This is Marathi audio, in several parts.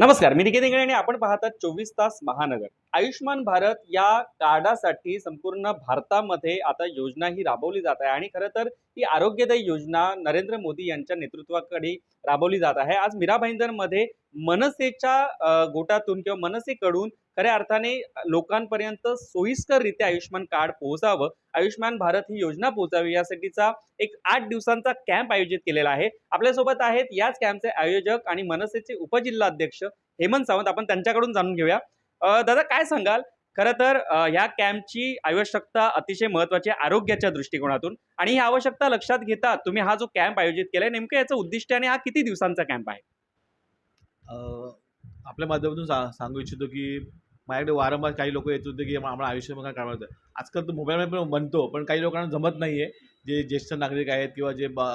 नमस्कार मी निकेत इंगळे आणि आपण पाहतात चोवीस तास महानगर. आयुष्यमान भारत या कार्डासाठी संपूर्ण भारतामध्ये आता योजना ही राबवली जात आहे. आणि खरं तर ही आरोग्यदायी योजना नरेंद्र मोदी यांच्या नेतृत्वाकडे राबवली जात आहे. आज मीरा भाईंदरमध्ये मनसेच्या गोटातून किंवा मनसेकडून खऱ्या अर्थाने लोकांपर्यंत सोयीस्कररित्या आयुष्यमान कार्ड पोहोचावं आयुष्यमान भारत ही योजना पोहोचावी यासाठीचा एक आठ दिवसांचा कॅम्प आयोजित केलेला आहे. आपल्यासोबत आहेत याच कॅम्पचे आयोजक आणि मनसेचे उपजिल्हाध्यक्ष हेमंत सावंत. आपण त्यांच्याकडून जाणून घेऊया. दादा काय सांगाल? खरं तर ह्या कॅम्पची आवश्यकता अतिशय महत्वाची आहे आरोग्याच्या दृष्टिकोनातून आणि ही आवश्यकता लक्षात घेता तुम्ही हा जो कॅम्प आयोजित केलाय नेमकं याचं उद्दिष्ट आणि हा किती दिवसांचा कॅम्प आहे? आपल्या माध्यमातून सा सांगू इच्छितो की माझ्याकडे वारंवार काही लोक येत होते की आम्हा- आम्हाला आयुष्यमान कार्ड होतं आजकाल तो मोबाईलमध्ये पण बनतो पण काही लोकांना जमत नाही आहे जे ज्येष्ठ नागरिक आहेत किंवा जे बा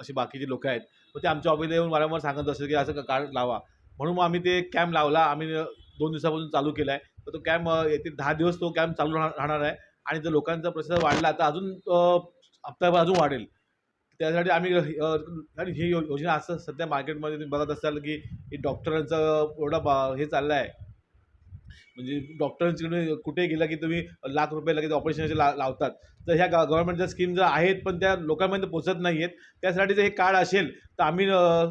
असे बाकीचे लोक आहेत मग ते आमच्या ऑफिसला येऊन वारंवार सांगत असतात की असं कार्ड लावा. म्हणून मग आम्ही ते कॅम्प लावला आम्ही दोन दिवसापासून चालू केला आहे तर तो कॅम्प येथे दहा दिवस तो कॅम्प चालू राह- राहणार आहे. आणि जर लोकांचा प्रतिसाद वाढला तर अजून हप्ताभर अजून वाढेल. त्यासाठी आम्ही आणि ही योजना असं सध्या मार्केटमध्ये तुम्ही बघत असाल की डॉक्टरांचं एवढा बा- हे चाललं आहे म्हणजे डॉक्टरांकडे कुठे गेलं की तुम्ही लाख रुपये लगेच ऑपरेशनचे ला लावतात. तर ह्या गव्हर्नमेंटच्या स्कीम जर आहेत पण त्या लोकांपर्यंत पोचत नाही आहेत त्यासाठी जर हे कार्ड असेल तर आम्ही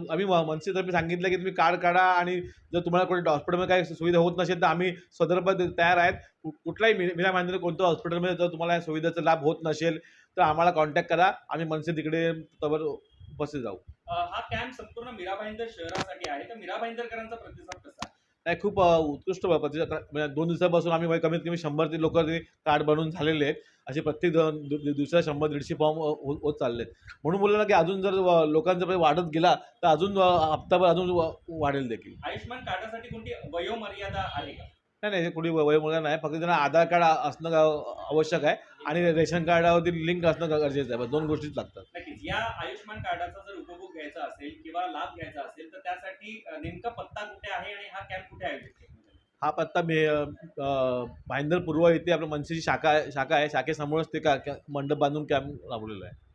आम्ही म- मनसेतर्फे सांगितलं की तुम्ही कार्ड काढा आणि जर तुम्हाला कुठे हॉस्पिटलमध्ये काही सुविधा होत नसेल तर आम्ही स्वतंत्र तयार आहेत. कु- कुठलाही मि- मीरा मांजरे कोणत्या हॉस्पिटलमध्ये जर तुम्हाला या सुविधेचा लाभ होत नसेल तर आम्हाला कॉन्टॅक्ट करा. आम्ही मनसे तिकडे तवर उपस्थित जाऊ हा कॅम्प संपूर्ण मीरा भाईंदर शहरासाठी आहे. तर मीरा भाईंदरकरांचा प्रतिसाद कसा नाही खूप उत्कृष्ट म्हणजे दोन दिवसापासून आम्ही कमीत कमी शंभर ते लोक कार्ड बनवून झालेले आहेत. असे प्रत्येक दिवसाला शंभर दीडशे फॉर्म होत होत चालले आहेत. म्हणून बोललं ना की अजून जर लोकांचा वाढत गेला तर अजून हप्ताभर अजून वाढेल देखील. आयुष्यमान कार्डासाठी कोणती वयोमर्यादा आहे का? नाही नाही हे कुणी वयोमुळे नाही. फक्त त्यांना आधार कार्ड असणं आवश्यक आहे. आणि रेशन कार्डावरती लिंक असणं गरजेचं आहे. दोन गोष्टीच लागतात. या आयुष्यमान कार्डाचा जर उपभोग घ्यायचा असेल किंवा लाभ घ्यायचा असेल तर त्यासाठी नेमका पत्ता कुठे आहे आणि हा कॅम्प कुठे आयोजित केला हा पत्ता मे भाईंदर पूर्व येथे आपल्या मनसेची शाखा शाखा आहे शाखेसमोरच ते का का- मंडप बांधून कॅम्प राबवलेला आहे.